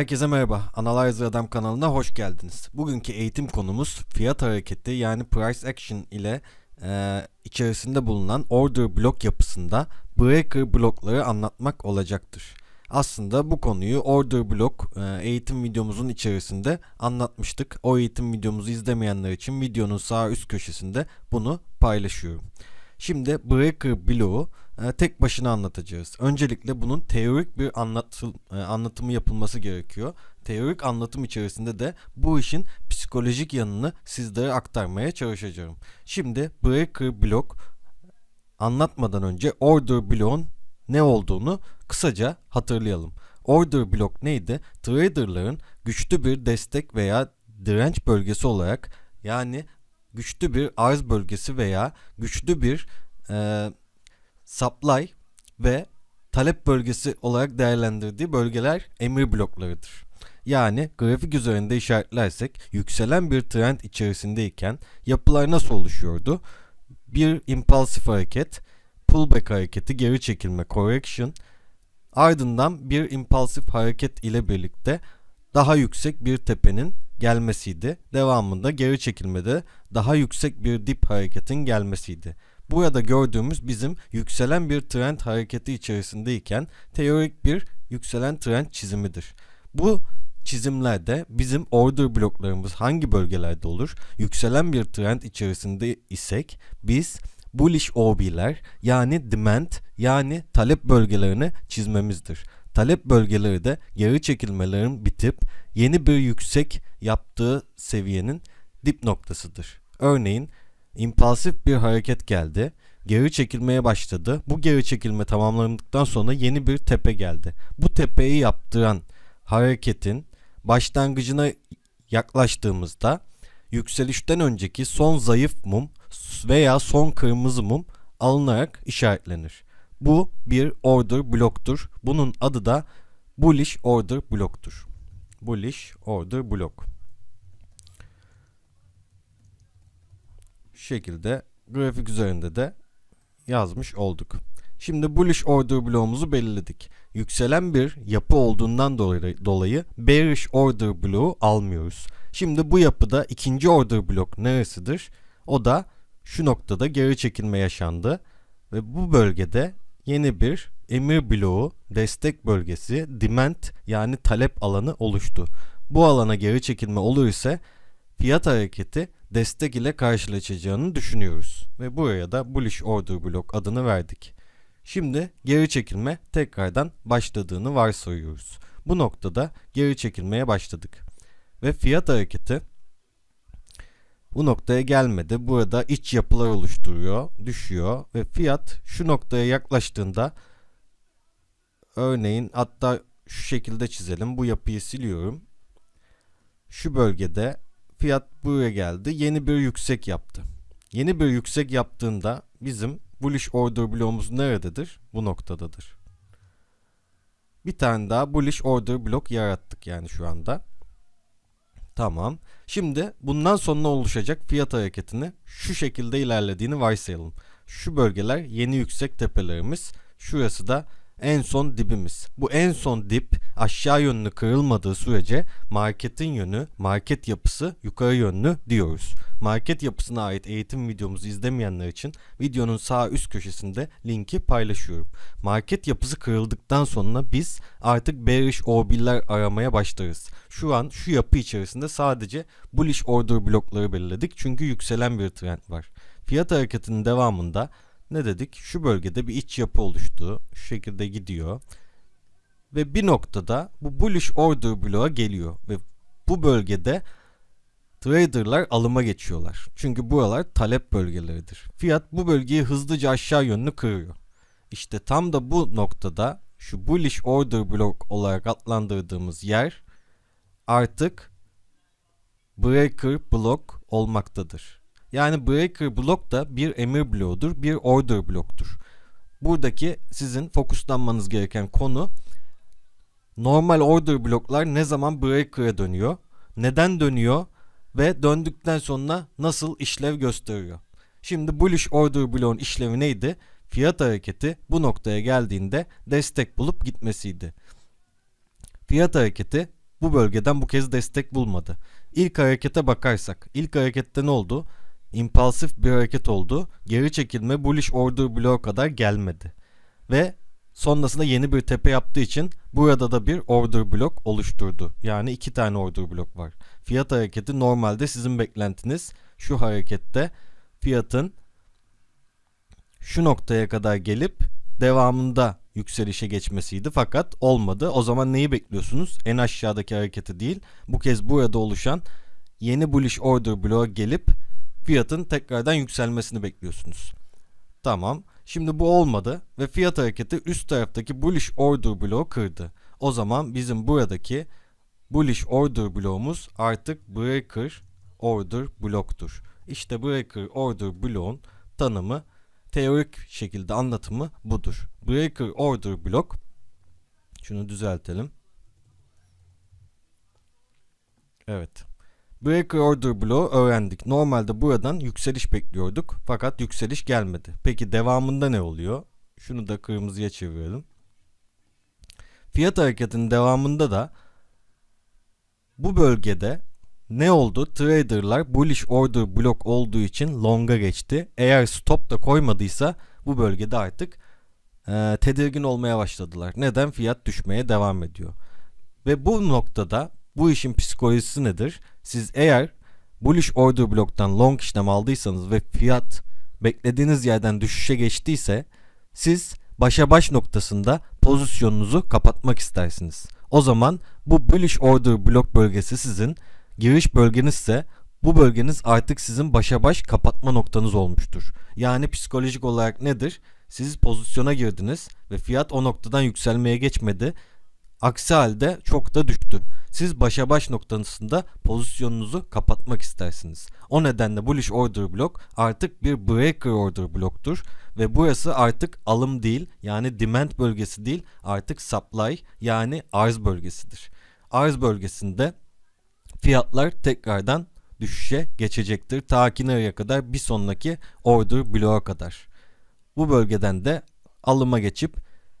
Herkese merhaba. Analyzer Adam kanalına hoş geldiniz. Bugünkü eğitim konumuz fiyat hareketi yani price action ile e, içerisinde bulunan order blok yapısında breaker blokları anlatmak olacaktır. Aslında bu konuyu order blok e, eğitim videomuzun içerisinde anlatmıştık. O eğitim videomuzu izlemeyenler için videonun sağ üst köşesinde bunu paylaşıyorum. Şimdi breaker bloğu tek başına anlatacağız. Öncelikle bunun teorik bir anlatıl, e, anlatımı yapılması gerekiyor. Teorik anlatım içerisinde de bu işin psikolojik yanını sizlere aktarmaya çalışacağım. Şimdi breaker blok anlatmadan önce order bloğun ne olduğunu kısaca hatırlayalım. Order blok neydi? Traderların güçlü bir destek veya direnç bölgesi olarak yani güçlü bir arz bölgesi veya güçlü bir e, supply ve talep bölgesi olarak değerlendirdiği bölgeler emir bloklarıdır. Yani grafik üzerinde işaretlersek yükselen bir trend içerisindeyken yapılar nasıl oluşuyordu? Bir impulsif hareket, pullback hareketi, geri çekilme, correction, ardından bir impulsif hareket ile birlikte daha yüksek bir tepenin gelmesiydi. Devamında geri çekilmede daha yüksek bir dip hareketin gelmesiydi. Burada gördüğümüz bizim yükselen bir trend hareketi içerisindeyken teorik bir yükselen trend çizimidir. Bu çizimlerde bizim order bloklarımız hangi bölgelerde olur? Yükselen bir trend içerisinde isek biz bullish OB'ler yani demand yani talep bölgelerini çizmemizdir. Talep bölgeleri de geri çekilmelerin bitip yeni bir yüksek yaptığı seviyenin dip noktasıdır. Örneğin impulsif bir hareket geldi. Geri çekilmeye başladı. Bu geri çekilme tamamlandıktan sonra yeni bir tepe geldi. Bu tepeyi yaptıran hareketin başlangıcına yaklaştığımızda yükselişten önceki son zayıf mum veya son kırmızı mum alınarak işaretlenir. Bu bir order bloktur. Bunun adı da bullish order bloktur. Bullish order blok. Şekilde grafik üzerinde de yazmış olduk. Şimdi bullish order bloğumuzu belirledik. Yükselen bir yapı olduğundan dolayı, dolayı bearish order bloğu almıyoruz. Şimdi bu yapıda ikinci order blok neresidir? O da şu noktada geri çekilme yaşandı ve bu bölgede yeni bir emir bloğu destek bölgesi demand yani talep alanı oluştu. Bu alana geri çekilme olur ise fiyat hareketi destek ile karşılaşacağını düşünüyoruz ve buraya da bullish order block adını verdik. Şimdi geri çekilme tekrardan başladığını varsayıyoruz. Bu noktada geri çekilmeye başladık. Ve fiyat hareketi bu noktaya gelmedi. Burada iç yapılar oluşturuyor, düşüyor ve fiyat şu noktaya yaklaştığında örneğin hatta şu şekilde çizelim. Bu yapıyı siliyorum. Şu bölgede fiyat buraya geldi. Yeni bir yüksek yaptı. Yeni bir yüksek yaptığında bizim bullish order bloğumuz nerededir? Bu noktadadır. Bir tane daha bullish order blok yarattık yani şu anda. Tamam. Şimdi bundan sonra oluşacak fiyat hareketini şu şekilde ilerlediğini varsayalım. Şu bölgeler yeni yüksek tepelerimiz. Şurası da en son dibimiz. Bu en son dip aşağı yönlü kırılmadığı sürece marketin yönü, market yapısı yukarı yönlü diyoruz. Market yapısına ait eğitim videomuzu izlemeyenler için videonun sağ üst köşesinde linki paylaşıyorum. Market yapısı kırıldıktan sonra biz artık bearish OB'ler aramaya başlarız. Şu an şu yapı içerisinde sadece bullish order blokları belirledik çünkü yükselen bir trend var. Fiyat hareketinin devamında ne dedik? Şu bölgede bir iç yapı oluştu. Şu şekilde gidiyor. Ve bir noktada bu bullish order bloğa geliyor. Ve bu bölgede traderlar alıma geçiyorlar. Çünkü buralar talep bölgeleridir. Fiyat bu bölgeyi hızlıca aşağı yönlü kırıyor. İşte tam da bu noktada şu bullish order block olarak adlandırdığımız yer artık breaker block olmaktadır. Yani breaker block da bir emir bloğudur, bir order bloktur. Buradaki sizin fokuslanmanız gereken konu normal order bloklar ne zaman breaker'a dönüyor, neden dönüyor ve döndükten sonra nasıl işlev gösteriyor. Şimdi bullish order bloğun işlevi neydi? Fiyat hareketi bu noktaya geldiğinde destek bulup gitmesiydi. Fiyat hareketi bu bölgeden bu kez destek bulmadı. İlk harekete bakarsak, ilk harekette ne oldu? İmpulsif bir hareket oldu. Geri çekilme bullish order bloğu kadar gelmedi. Ve sonrasında yeni bir tepe yaptığı için burada da bir order blok oluşturdu. Yani iki tane order blok var. Fiyat hareketi normalde sizin beklentiniz şu harekette fiyatın şu noktaya kadar gelip devamında yükselişe geçmesiydi fakat olmadı. O zaman neyi bekliyorsunuz? En aşağıdaki hareketi değil. Bu kez burada oluşan yeni bullish order bloğu gelip fiyatın tekrardan yükselmesini bekliyorsunuz. Tamam. Şimdi bu olmadı ve fiyat hareketi üst taraftaki bullish order bloğu kırdı. O zaman bizim buradaki bullish order bloğumuz artık breaker order bloktur. İşte breaker order bloğun tanımı teorik şekilde anlatımı budur. Breaker order blok şunu düzeltelim. Evet. Breaker order bloğu öğrendik. Normalde buradan yükseliş bekliyorduk fakat yükseliş gelmedi. Peki devamında ne oluyor? Şunu da kırmızıya çevirelim. Fiyat hareketinin devamında da bu bölgede ne oldu? Traderlar bullish order blok olduğu için long'a geçti. Eğer stop da koymadıysa bu bölgede artık e, tedirgin olmaya başladılar. Neden? Fiyat düşmeye devam ediyor. Ve bu noktada bu işin psikolojisi nedir? Siz eğer bullish order bloktan long işlem aldıysanız ve fiyat beklediğiniz yerden düşüşe geçtiyse siz başa baş noktasında pozisyonunuzu kapatmak istersiniz. O zaman bu bullish order blok bölgesi sizin giriş bölgenizse bu bölgeniz artık sizin başa baş kapatma noktanız olmuştur. Yani psikolojik olarak nedir? Siz pozisyona girdiniz ve fiyat o noktadan yükselmeye geçmedi. Aksi halde çok da düştü. Siz başa baş noktasında pozisyonunuzu kapatmak istersiniz. O nedenle bullish order blok artık bir breaker order bloktur ve burası artık alım değil yani demand bölgesi değil artık supply yani arz bölgesidir. Arz bölgesinde fiyatlar tekrardan düşüşe geçecektir. Ta ki nereye kadar? Bir sonraki order bloğa kadar. Bu bölgeden de alıma geçip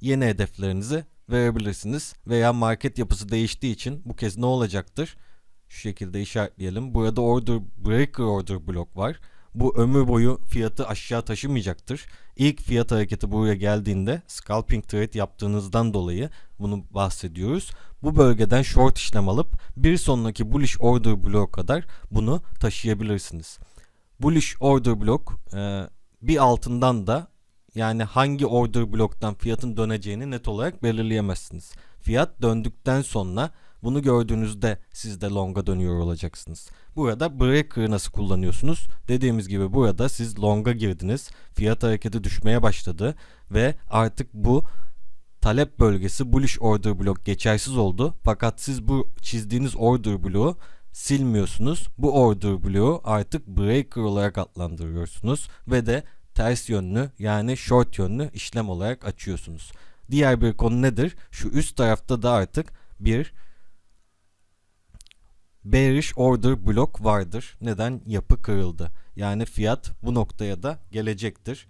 yeni hedeflerinizi verebilirsiniz. Veya market yapısı değiştiği için bu kez ne olacaktır? Şu şekilde işaretleyelim. Burada order breaker order blok var. Bu ömür boyu fiyatı aşağı taşımayacaktır. İlk fiyat hareketi buraya geldiğinde scalping trade yaptığınızdan dolayı bunu bahsediyoruz. Bu bölgeden short işlem alıp bir sonraki bullish order bloğu kadar bunu taşıyabilirsiniz. Bullish order blok bir altından da yani hangi order bloktan fiyatın döneceğini net olarak belirleyemezsiniz. Fiyat döndükten sonra bunu gördüğünüzde siz de long'a dönüyor olacaksınız. Burada breaker'ı nasıl kullanıyorsunuz? Dediğimiz gibi burada siz long'a girdiniz. Fiyat hareketi düşmeye başladı ve artık bu talep bölgesi bullish order blok geçersiz oldu. Fakat siz bu çizdiğiniz order bloğu silmiyorsunuz. Bu order bloğu artık breaker olarak adlandırıyorsunuz ve de ters yönlü yani short yönlü işlem olarak açıyorsunuz. Diğer bir konu nedir? Şu üst tarafta da artık bir bearish order blok vardır. Neden? Yapı kırıldı. Yani fiyat bu noktaya da gelecektir.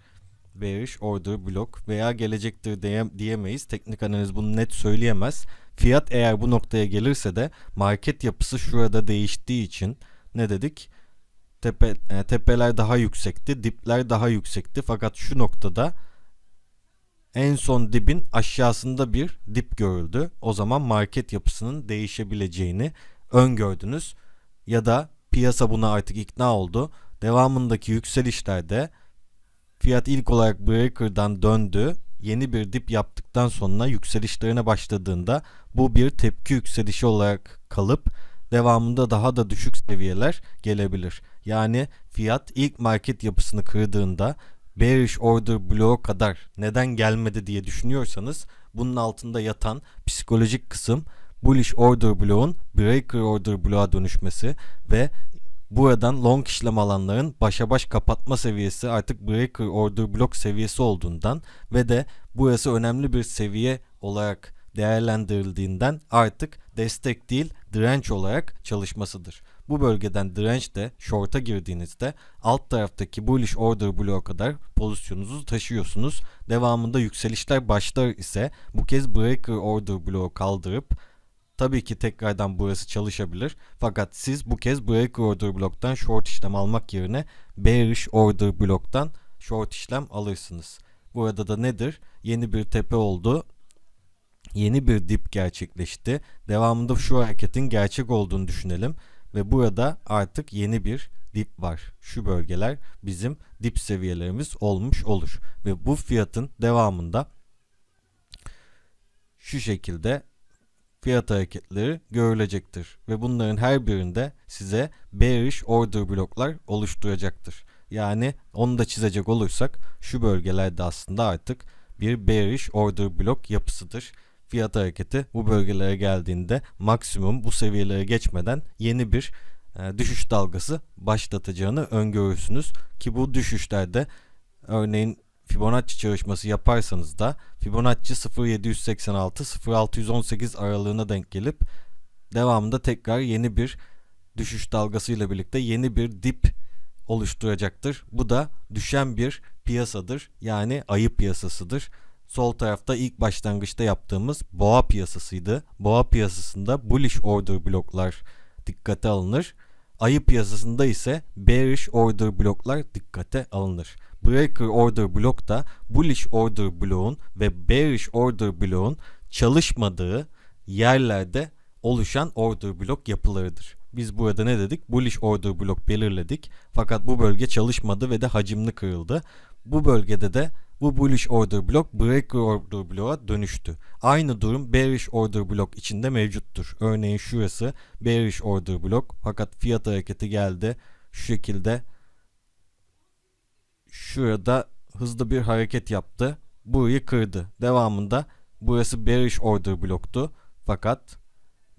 Bearish order blok veya gelecektir diye, diyemeyiz. Teknik analiz bunu net söyleyemez. Fiyat eğer bu noktaya gelirse de market yapısı şurada değiştiği için ne dedik? Tepe, e, tepeler daha yüksekti, dipler daha yüksekti. Fakat şu noktada en son dibin aşağısında bir dip görüldü. O zaman market yapısının değişebileceğini öngördünüz ya da piyasa buna artık ikna oldu. Devamındaki yükselişlerde fiyat ilk olarak breaker'dan döndü. Yeni bir dip yaptıktan sonra yükselişlerine başladığında bu bir tepki yükselişi olarak kalıp devamında daha da düşük seviyeler gelebilir. Yani fiyat ilk market yapısını kırdığında bearish order bloğu kadar neden gelmedi diye düşünüyorsanız bunun altında yatan psikolojik kısım bullish order bloğun breaker order bloğa dönüşmesi ve buradan long işlem alanların başa baş kapatma seviyesi artık breaker order block seviyesi olduğundan ve de burası önemli bir seviye olarak değerlendirildiğinden artık destek değil direnç olarak çalışmasıdır. Bu bölgeden direnç de short'a girdiğinizde alt taraftaki bullish order bloğu kadar pozisyonunuzu taşıyorsunuz. Devamında yükselişler başlar ise bu kez breaker order bloğu kaldırıp tabii ki tekrardan burası çalışabilir. Fakat siz bu kez breaker order bloktan short işlem almak yerine bearish order bloktan short işlem alırsınız. Burada da nedir? Yeni bir tepe oldu. Yeni bir dip gerçekleşti. Devamında şu hareketin gerçek olduğunu düşünelim ve burada artık yeni bir dip var. Şu bölgeler bizim dip seviyelerimiz olmuş olur ve bu fiyatın devamında şu şekilde fiyat hareketleri görülecektir ve bunların her birinde size bearish order bloklar oluşturacaktır. Yani onu da çizecek olursak şu bölgelerde aslında artık bir bearish order blok yapısıdır. Fiyat hareketi bu bölgelere geldiğinde maksimum bu seviyelere geçmeden yeni bir e, düşüş dalgası başlatacağını öngörürsünüz ki bu düşüşlerde örneğin Fibonacci çalışması yaparsanız da Fibonacci 0786-0618 aralığına denk gelip devamında tekrar yeni bir düşüş dalgasıyla birlikte yeni bir dip oluşturacaktır. Bu da düşen bir piyasadır. Yani ayı piyasasıdır. Sol tarafta ilk başlangıçta yaptığımız boğa piyasasıydı. Boğa piyasasında bullish order bloklar dikkate alınır. Ayı piyasasında ise bearish order bloklar dikkate alınır. Breaker order blok da bullish order bloğun ve bearish order bloğun çalışmadığı yerlerde oluşan order blok yapılarıdır. Biz burada ne dedik? Bullish order blok belirledik. Fakat bu bölge çalışmadı ve de hacimli kırıldı. Bu bölgede de bu bullish order blok breaker order bloğa dönüştü. Aynı durum bearish order blok içinde mevcuttur. Örneğin şurası bearish order blok fakat fiyat hareketi geldi. Şu şekilde şurada hızlı bir hareket yaptı. Burayı kırdı. Devamında burası bearish order bloktu. Fakat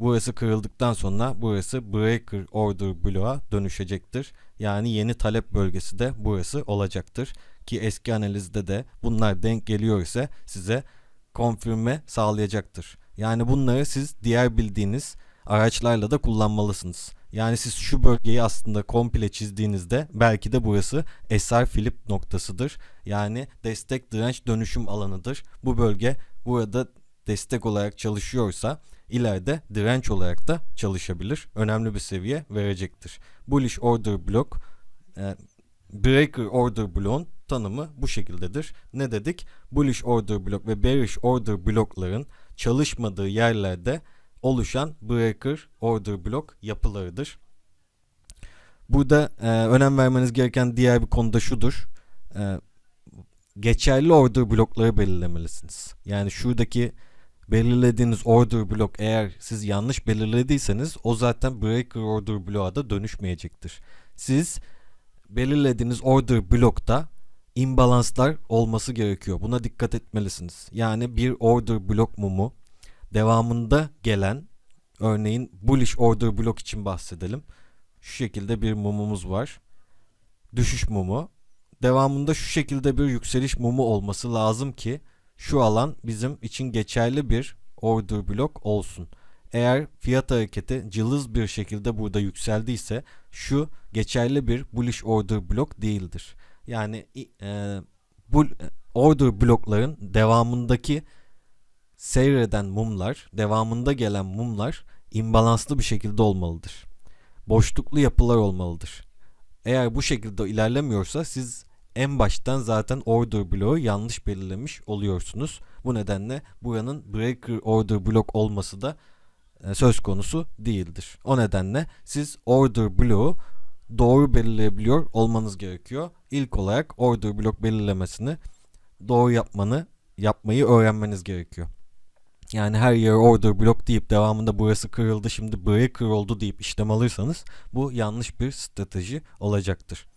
burası kırıldıktan sonra burası breaker order bloğa dönüşecektir. Yani yeni talep bölgesi de burası olacaktır. Ki eski analizde de bunlar denk geliyor ise size konfirme sağlayacaktır. Yani bunları siz diğer bildiğiniz araçlarla da kullanmalısınız. Yani siz şu bölgeyi aslında komple çizdiğinizde belki de burası SR flip noktasıdır. Yani destek direnç dönüşüm alanıdır. Bu bölge burada destek olarak çalışıyorsa ileride direnç olarak da çalışabilir. Önemli bir seviye verecektir. Bullish order block e, breaker order bloğun tanımı bu şekildedir. Ne dedik? Bullish order block ve bearish order blokların çalışmadığı yerlerde oluşan breaker order block yapılarıdır. Burada e, önem vermeniz gereken diğer bir konu da şudur. E, geçerli order blokları belirlemelisiniz. Yani şuradaki belirlediğiniz order blok eğer siz yanlış belirlediyseniz o zaten breaker order bloğa da dönüşmeyecektir. Siz belirlediğiniz order blokta imbalanslar olması gerekiyor. Buna dikkat etmelisiniz. Yani bir order blok mumu devamında gelen örneğin bullish order blok için bahsedelim. Şu şekilde bir mumumuz var. Düşüş mumu. Devamında şu şekilde bir yükseliş mumu olması lazım ki şu alan bizim için geçerli bir order blok olsun. Eğer fiyat hareketi cılız bir şekilde burada yükseldiyse şu geçerli bir bullish order blok değildir. Yani e, bu order blokların devamındaki seyreden mumlar, devamında gelen mumlar imbalanslı bir şekilde olmalıdır. Boşluklu yapılar olmalıdır. Eğer bu şekilde ilerlemiyorsa siz en baştan zaten order bloğu yanlış belirlemiş oluyorsunuz. Bu nedenle buranın breaker order blok olması da e, söz konusu değildir. O nedenle siz order bloğu doğru belirleyebiliyor olmanız gerekiyor. İlk olarak order blok belirlemesini doğru yapmanı yapmayı öğrenmeniz gerekiyor. Yani her yere order blok deyip devamında burası kırıldı şimdi breaker oldu deyip işlem alırsanız bu yanlış bir strateji olacaktır.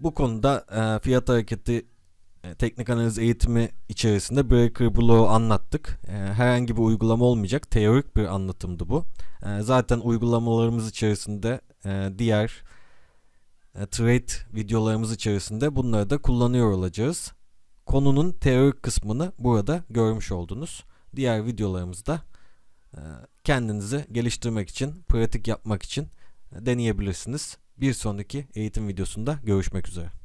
Bu konuda e, fiyat hareketi e, teknik analiz eğitimi içerisinde breaker bloğu anlattık. E, herhangi bir uygulama olmayacak. Teorik bir anlatımdı bu. E, zaten uygulamalarımız içerisinde e, diğer e, trade videolarımız içerisinde bunları da kullanıyor olacağız. Konunun teorik kısmını burada görmüş oldunuz. Diğer videolarımızda e, kendinizi geliştirmek için, pratik yapmak için e, deneyebilirsiniz. Bir sonraki eğitim videosunda görüşmek üzere.